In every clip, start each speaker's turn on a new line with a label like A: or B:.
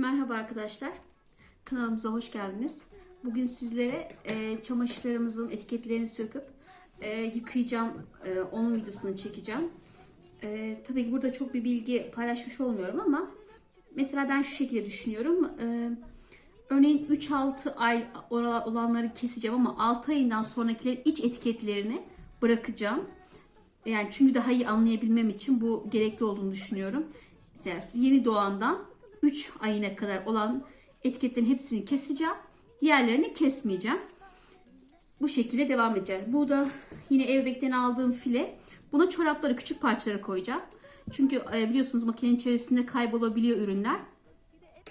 A: Merhaba arkadaşlar. Kanalımıza hoş geldiniz. Bugün sizlere e, çamaşırlarımızın etiketlerini söküp e, yıkayacağım. E, onun videosunu çekeceğim. E, tabii ki burada çok bir bilgi paylaşmış olmuyorum ama mesela ben şu şekilde düşünüyorum. E, örneğin 3-6 ay olanları keseceğim ama 6 ayından sonrakilerin iç etiketlerini bırakacağım. Yani çünkü daha iyi anlayabilmem için bu gerekli olduğunu düşünüyorum. Mesela yeni doğandan 3 ayına kadar olan etiketlerin hepsini keseceğim. Diğerlerini kesmeyeceğim. Bu şekilde devam edeceğiz. Bu da yine evbekten aldığım file. Buna çorapları küçük parçalara koyacağım. Çünkü e, biliyorsunuz makinenin içerisinde kaybolabiliyor ürünler.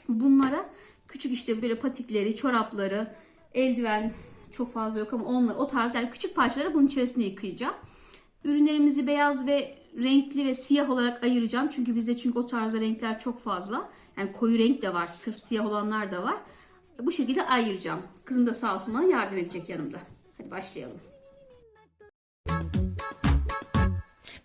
A: Bunlara küçük işte böyle patikleri, çorapları, eldiven çok fazla yok ama onlar o tarz yani küçük parçaları bunun içerisinde yıkayacağım. Ürünlerimizi beyaz ve renkli ve siyah olarak ayıracağım. Çünkü bizde çünkü o tarzda renkler çok fazla. Yani koyu renk de var, sırf siyah olanlar da var. Bu şekilde ayıracağım. Kızım da sağ olsun bana yardım edecek yanımda. Hadi başlayalım.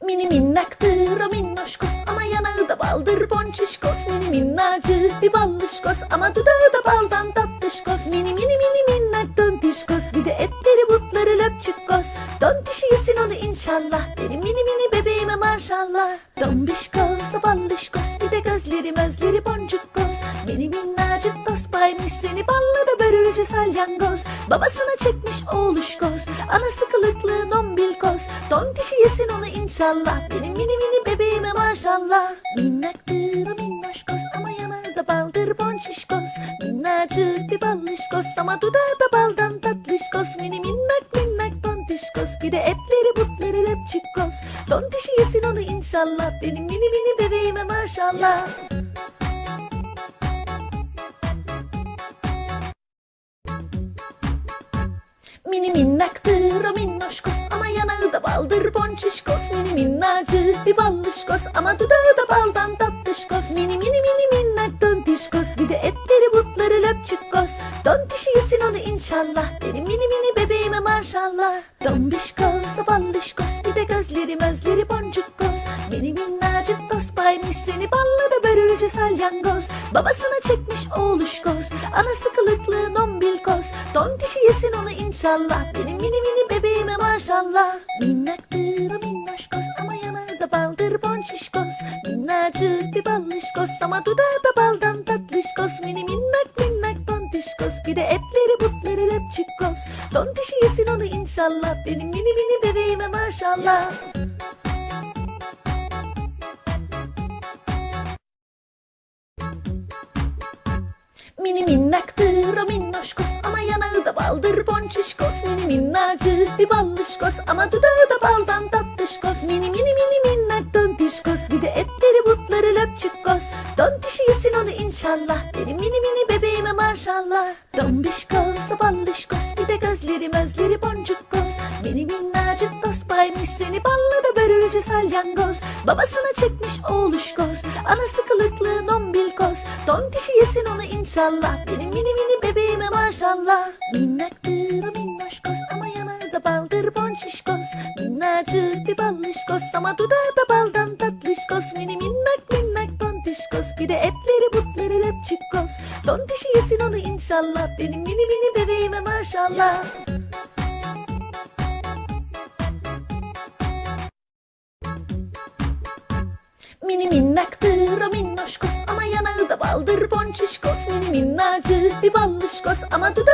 B: Mini minnaktır o minnoşkos ama yanağı da baldır ponçişkos Mini minnacık bir ballışkos ama dudağı da baldan tatlışkos Mini mini mini minnak tontişkos bir de etleri butları löpçükkos Tontişi yesin onu inşallah benim mini mini bebeğime maşallah. Dombişkos o ballışkos bir de gözleri mözleri boncukkos Mini minnacık tost paymış seni balla da börülce salyangoz. Babasına çekmiş oğluşkoz Anası kılıklı dombilkoz Tontişi yesin onu inşallah Benim mini mini bebeğime maşallah. Minnaktır o minnoşkoz Ama yanağı da baldır bonşişkoz Minnacık bir ballışkoz Ama dudağı da baldan tatlışkoz Mini minnak minnak tontişkoz Bir de etleri butları löpçükkoz Tontişi yesin onu inşallah. Benim mini mini bebeğime maşallah. Mini minnaktır o minnoşkos ama yanağı da baldır ponçişkos Mini minnacık bir ballışkos ama dudağı da baldan tatlışkos Mini mini mini minnak tontişkos bir de etleri butları löpçükkos Tontişi yesin onu inşallah. Benim mini mini bebeğime maşallah. Dombişkos o ballışkos gözleri mözleri boncukkos Mini minnacık tost paymış seni balla da börülce salyangoz. Babasına çekmiş oğluşkoz Anası kılıklı dombilkoz Tontişi yesin onu inşallah. Benim mini mini bebeğime maşallah. Minnaktır o minnoşkoz Ama yanağı da baldır bonşişkoz Minnacık bir ballışkoz Ama dudağı da baldan tatlışkoz Mini minnak minnak tontişkoz Bir de etleri butları löpçükkos Tontişi yesin onu inşallah. Benim mini mini bebeğime maşallah. Mini minnaktır o minnoşkos ama yanağı da baldır ponçişkos Mini minnacık bir ballışkos ama dudağı da baldan tatlışkos Mini mini mini minnak tontişkos bir de etleri butları löpçükkos Tontişi yesin onu inşallah benim mini mini bebeğime maşallah. Dombişkos o ballışkos bir de gözleri mözleri boncukkos Mini minnacık tost paymış seni balla da börülce salyangoz. Babasına çekmiş oğluşkoz Anası kılıklı dombilkoz Tontişi yesin onu inşallah Benim mini mini bebeğime maşallah. Minnaktır o minnoşkoz Ama yanağı da baldır bonşişkoz Minnacık bir ballışkoz Ama dudağı da baldan tatlışkoz Mini minnak minnak tontişkoz Bir de etleri butları löpçükkos Tontişi yesin onu inşallah Benim mini mini bebeğime maşallah Mini minnaktır o minnoşkos. Ama yanağı da baldır ponçişkos. Mini minnacık bir ballışkos. Ama dudağı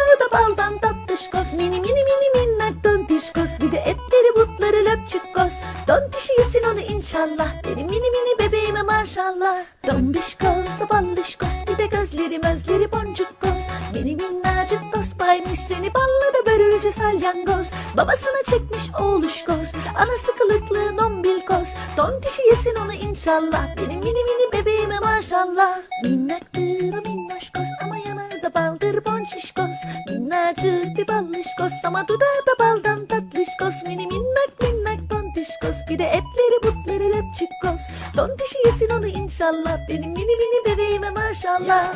B: Babasına çekmiş oğluşkoz Anası kılıklı dombilkoz Tontişi yesin onu inşallah Benim mini mini bebeğime maşallah. Minnaktır o minnoşkoz Ama yanağı da baldır bonşişkoz Minnacık bir ballışkoz Ama dudağı da baldan tatlışkoz Mini minnak minnak tontişkoz Bir de etleri butları löpçükkos Tontişi yesin onu inşallah Benim mini mini bebeğime maşallah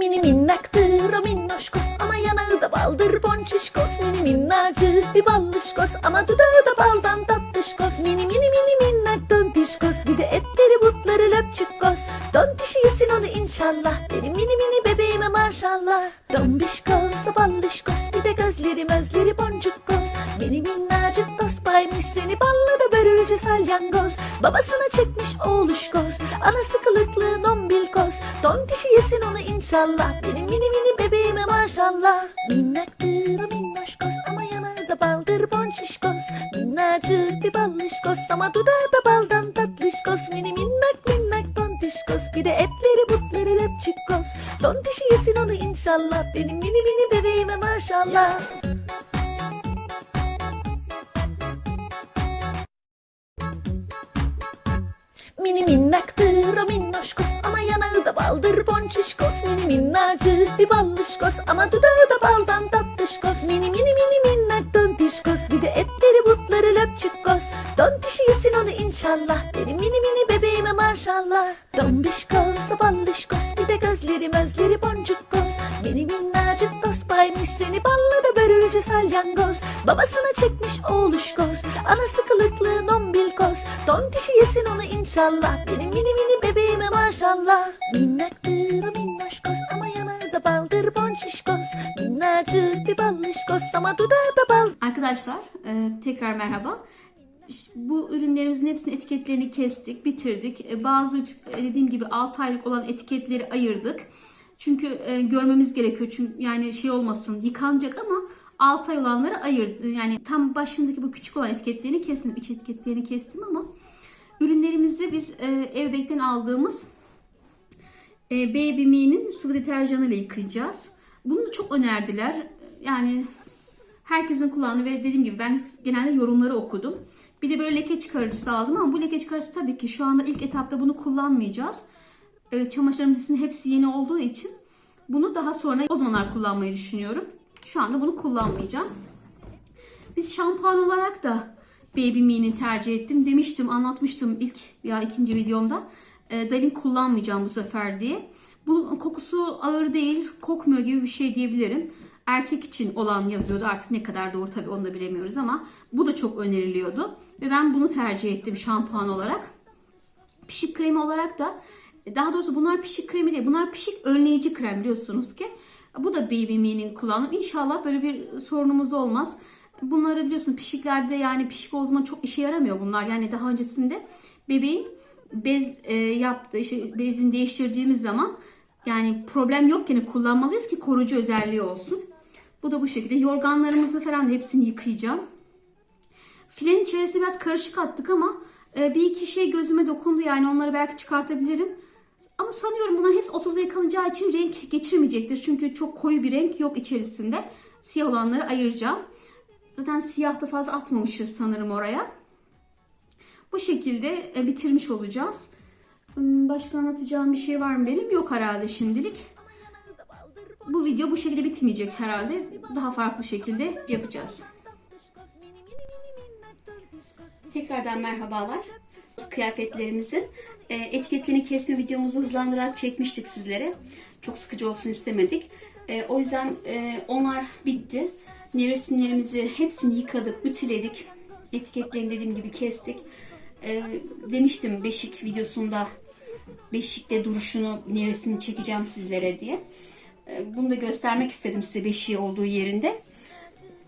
B: Mini minnaktır o minnoşkos ama yanağı da baldır. Ponçişkos Mini minnacık bir ballışkos ama dudağı da baldan tatlışkos Mini mini mini minnak tontişkos Bir de etleri butları löpçükkos Tontişi yesin onu inşallah Benim mini mini bebeğime maşallah. Dombişkos ballışkos Bir de gözleri mözleri boncukkos Mini minnacık dost baymış seni Balla da börülce salyangoz. Babasına çekmiş oğluşkos Anası kılıklı Tontişi yesin onu inşallah. Benim mini mini bebeğime maşallah. Minnaktır o minnoşkos Ama yanağı da baldır bonşişkos Minnacık bir ballışkos Ama dudağı da baldan tatlışkos Mini minnak minnak tontişkos Bir de etleri butları löpçükkos Tontişi yesin onu inşallah. Benim mini mini bebeğime maşallah. Mini minnaktır o minnoşkos ama yanağı da baldır ponçişkos Mini minnacık bir ballışkos ama dudağı da baldan tatlışkos. Mini mini mini minnak tontişkos. Bir de etleri butları löpçükkos. Tontişi yesin onu inşallah. Benim mini mini bebeğime maşallah. Dombişkos o ballışkos. Bir de gözleri mözleri boncukkos Mini minnacık dost baymış. Seni balla da börülce salyangoz Babasına çekmiş oğluşkos Anası kılıklı dombilkos Tontişi yesin onu inşallah Benim mini mini bebeğime maşallah Minnaktır o minnoşkos Ama yanağı da baldır bonşişkos Minnacık bir ballışkos Ama dudağı da bal
A: Arkadaşlar e, tekrar merhaba. Bu ürünlerimizin hepsinin etiketlerini kestik, bitirdik. E, Bazı e, dediğim gibi 6 aylık olan etiketleri ayırdık. Çünkü e, görmemiz gerekiyor. Çünkü yani şey olmasın, yıkanacak ama 6 ay olanları ayırdı. Yani tam başındaki bu küçük olan etiketlerini kesmedim. İç etiketlerini kestim ama ürünlerimizi biz e, Evbek'ten aldığımız e, Baby Me'nin sıvı deterjanıyla yıkayacağız. Bunu çok önerdiler. Yani herkesin kullandığı ve dediğim gibi ben genelde yorumları okudum. Bir de böyle leke çıkarıcısı aldım ama bu leke çıkarıcısı tabii ki şu anda ilk etapta bunu kullanmayacağız. E, çamaşırlarımızın hepsi yeni olduğu için bunu daha sonra o zamanlar kullanmayı düşünüyorum. Şu anda bunu kullanmayacağım. Biz şampuan olarak da Baby Me'ni tercih ettim. Demiştim, anlatmıştım ilk ya ikinci videomda. E, Dalin kullanmayacağım bu sefer diye. Bu kokusu ağır değil, kokmuyor gibi bir şey diyebilirim. Erkek için olan yazıyordu. Artık ne kadar doğru tabii onu da bilemiyoruz ama bu da çok öneriliyordu. Ve ben bunu tercih ettim şampuan olarak. Pişik kremi olarak da daha doğrusu bunlar pişik kremi değil. Bunlar pişik önleyici krem biliyorsunuz ki. Bu da Baby Me'nin kullanımı. İnşallah böyle bir sorunumuz olmaz. Bunları biliyorsun pişiklerde yani pişik o zaman çok işe yaramıyor bunlar. Yani daha öncesinde bebeğin bez e, yaptığı işte bezini değiştirdiğimiz zaman yani problem yokken kullanmalıyız ki koruyucu özelliği olsun. Bu da bu şekilde. Yorganlarımızı falan da hepsini yıkayacağım. Filenin içerisine biraz karışık attık ama e, bir iki şey gözüme dokundu yani onları belki çıkartabilirim. Ama sanıyorum bunların hepsi 30'da yıkanacağı için renk geçirmeyecektir. Çünkü çok koyu bir renk yok içerisinde. Siyah olanları ayıracağım. Zaten siyah da fazla atmamışız sanırım oraya. Bu şekilde e, bitirmiş olacağız. Hmm, Başka anlatacağım bir şey var mı benim? Yok herhalde şimdilik. Bu video bu şekilde bitmeyecek herhalde. Daha farklı şekilde yapacağız. Tekrardan merhabalar. Kıyafetlerimizin e, etiketlerini kesme videomuzu hızlandırarak çekmiştik sizlere. Çok sıkıcı olsun istemedik. E, o yüzden e, onlar bitti. Nevresimlerimizi hepsini yıkadık, ütüledik. Etiketlerini dediğim gibi kestik. Demiştim Beşik videosunda Beşik'te duruşunu, nevresini çekeceğim sizlere diye. Bunu da göstermek istedim size beşiği olduğu yerinde.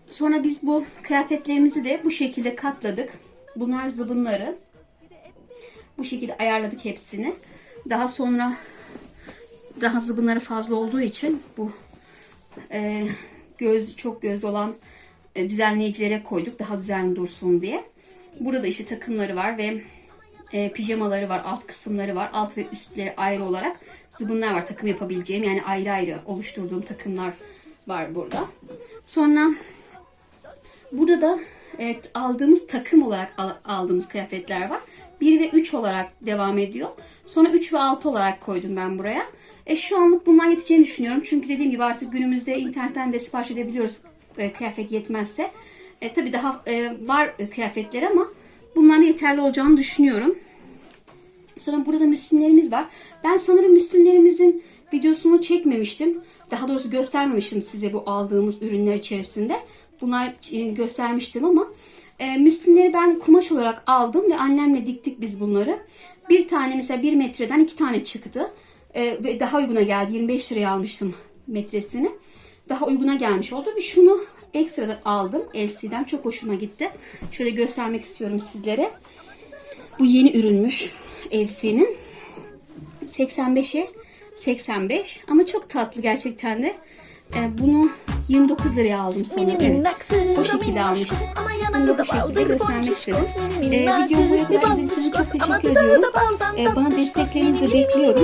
A: Sonra biz bu kıyafetlerimizi de bu şekilde katladık. Bunlar zıbınları. Bu şekilde ayarladık hepsini. Daha sonra daha zıbınları fazla olduğu için bu e, göz çok göz olan e, düzenleyicilere koyduk daha düzenli dursun diye. Burada da işte takımları var ve e, pijamaları var, alt kısımları var. Alt ve üstleri ayrı olarak zıbınlar var takım yapabileceğim. Yani ayrı ayrı oluşturduğum takımlar var burada. Sonra Burada da evet, aldığımız takım olarak al- aldığımız kıyafetler var. 1 ve 3 olarak devam ediyor. Sonra 3 ve 6 olarak koydum ben buraya. E, şu anlık bunlar yeteceğini düşünüyorum. Çünkü dediğim gibi artık günümüzde internetten de sipariş edebiliyoruz e, kıyafet yetmezse. E, tabii daha e, var e, kıyafetler ama bunların yeterli olacağını düşünüyorum. Sonra burada müslümlerimiz var. Ben sanırım müslümlerimizin videosunu çekmemiştim. Daha doğrusu göstermemiştim size bu aldığımız ürünler içerisinde. Bunlar e, göstermiştim ama E, müslinleri ben kumaş olarak aldım ve annemle diktik biz bunları. Bir tane mesela bir metreden iki tane çıktı. E, ve daha uyguna geldi. 25 liraya almıştım metresini. Daha uyguna gelmiş oldu. Bir şunu ekstradan aldım. LC'den çok hoşuma gitti. Şöyle göstermek istiyorum sizlere. Bu yeni ürünmüş LC'nin. 85'e 85 ama çok tatlı gerçekten de. E, bunu 29 liraya aldım sanırım. Evet. O şekilde almıştım. Bunu da bu şekilde göstermek istedim. E, videomu buraya kadar izlediğiniz için çok teşekkür ediyorum. E, bana desteklerinizi de bekliyorum.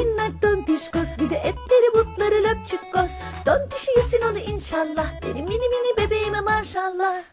B: bir de etleri butları löpçük kız. Tontişi yesin onu inşallah. Benim mini mini bebeğime maşallah.